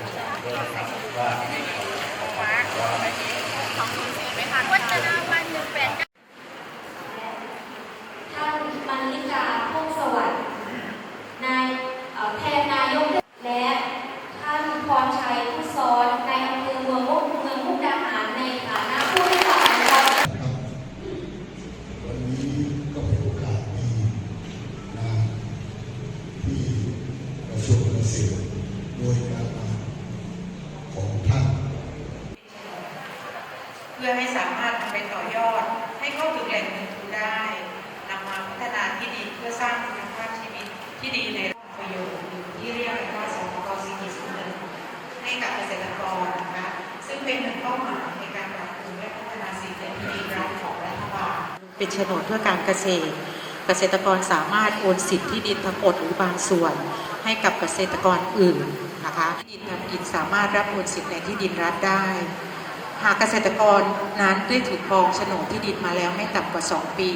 แปดท่านมาริกาพงสวัสดิ์นายแทนนายกและท่านพรชัย พื่อให้สามารถนำไปต่อยอด ให้เข้าถึงแหล่งเงินทุนได้นำมาพัฒนาที่ดินเพื่อสร้างคุณภาพชีวิตที่ดีในประโยชน์ที่เรียกว่าสมกสีกิสุนให้กับเกษตรกรนะคะซึ่งเป็นหนึ่งเป้าหมายในการปรับปรุงและพัฒนาสิ่งแวดล้อมของรัฐบาลเป็นโฉนดเพื่อการเกษตร เกษตรกรสามารถโอนสิทธิที่ดินทั้งหมดหรือบางส่วน ให้กับเกษตรกรอื่นนะคะที่ดินทำกินสามารถรับโอนสิทธิในที่ดินรัฐได้ หากเกษตรกรนั้นได้ถือครองโฉนดที่ดินมาแล้วไม่ต่ำกว่า 2 ปี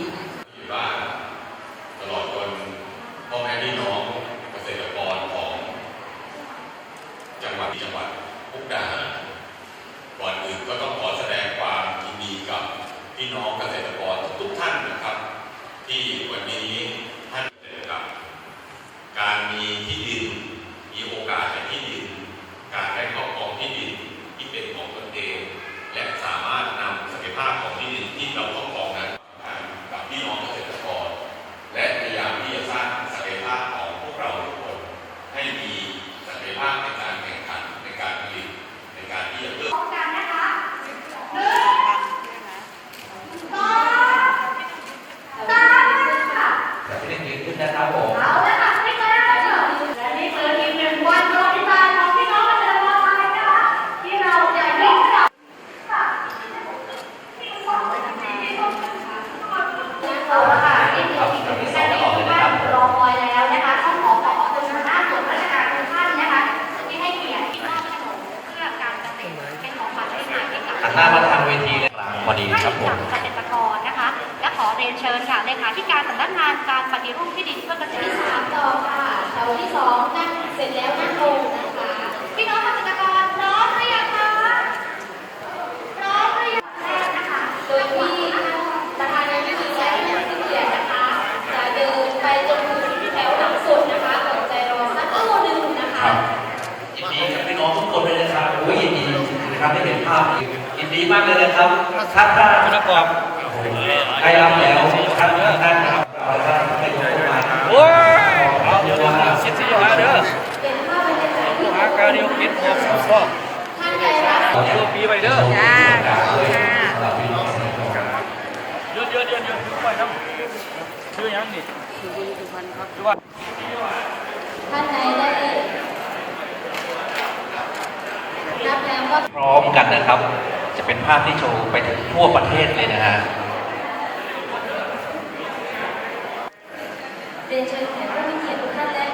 บ้านตลอดจนพ่อแม่พี่น้องเกษตรกรของ จังหวัดจังหวัดมุกดาหารก่อนอื่นก็ต้องขอแสดงความยินดีกับพี่น้องเกษตรกรทุกท่านนะครับ ที่วันนี้ท่านเจอกับ การมีที่ดิน มีโอกาสในที่ดิน การได้ครอบครองที่ดินที่เป็นของตนเอง และสามารถนำศักยภาพของที่ดินที่เราครอบครองนั้นกับพี่น้องเกษตรกร และพยายามที่จะสร้างศักยภาพของพวกเราทุกคน ให้มีศักยภาพในการแข่งขันในการผลิตในการที่จะเพิ่ม พร้อมกันนะคะหนึ่งสองสามค่ะ จะไม่ได้ยืนขึ้นนะครับผม เอาละค่ะนี่ก็ได้ค่ะและนี่คืออีกหนึ่งวันประวัติศาสตร์ของพี่น้องเกษตรกรไทยนะคะที่เราจะยกระดับค่ะเอาละค่ะนี่คืออีกหนึ่งคดีที่บ้านรอคอยแล้วนะคะต้องขอขอบคุณหัวหน้าส่วนราชการทุกท่านนะคะที่ให้เกียรติที่มอบขนมเพื่อการเกษตรเป็นของขวัญให้ทานให้กับหันหน้ามาทางเวทีเลยครับพอดีครับผมให้กับเกษตรกรนะคะ และขอเรียนเชิญค่ะเลขาธิการสำนักงานการปฏิรูปที่ดินเพื่อเกษตรสามต่อค่ะแถวที่สองนั่งเสร็จแล้วนั่งลงนะคะพี่น้องเกษตรกรพร้อมหรือยังคะพร้อมหรือยังแรกนะคะ โดยที่ประธานาธิบดีและที่เกียรตินะคะ จะเดินไปจนถึงแถวหลังสุดนะคะอดใจรอสักครู่หนึ่งนะคะ นะครับได้เห็นภาพยินดีมากเลยนะครับท่านท่านประกอบใครรับแล้วท่านท่านครับเราท่านให้ยกมาโอ้ยเอาเดี๋ยวเราคิดที่จะมาเด้อเป็นภาพบรรยากาศที่หาการเดียวคิดออกสองรอบท่านใจรักตัวปีไปเด้อจ้าเยอะเยอะเยอะเยอะไปครับชื่อยังนี่ชื่อพันครับชื่อว่าท่านใดได้รับแล้ว็พร้อมกันนะครับ จะเป็นภาพที่โชว์ไปถึงทั่วประเทศเลยนะฮะเรียนชิญแขกผู้เกียรติทุกท่านและ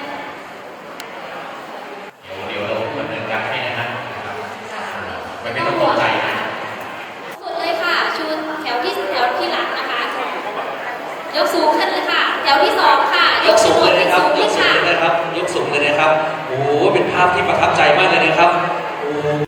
เดี๋ยวเราดำเนินการให้นะฮะไม่ต้งใจนะสุดเลยค่ะชูแถวที่แถวที่หลังนะคะ ยกสูงขึ้นเลยค่ะ แถวที่สองค่ะ ยกสูงเลยครับยกสูงเลยนะครับยกสูงเลยนะครับโอ้โหเป็นภาพที่ประทับใจมากเลยนะครับ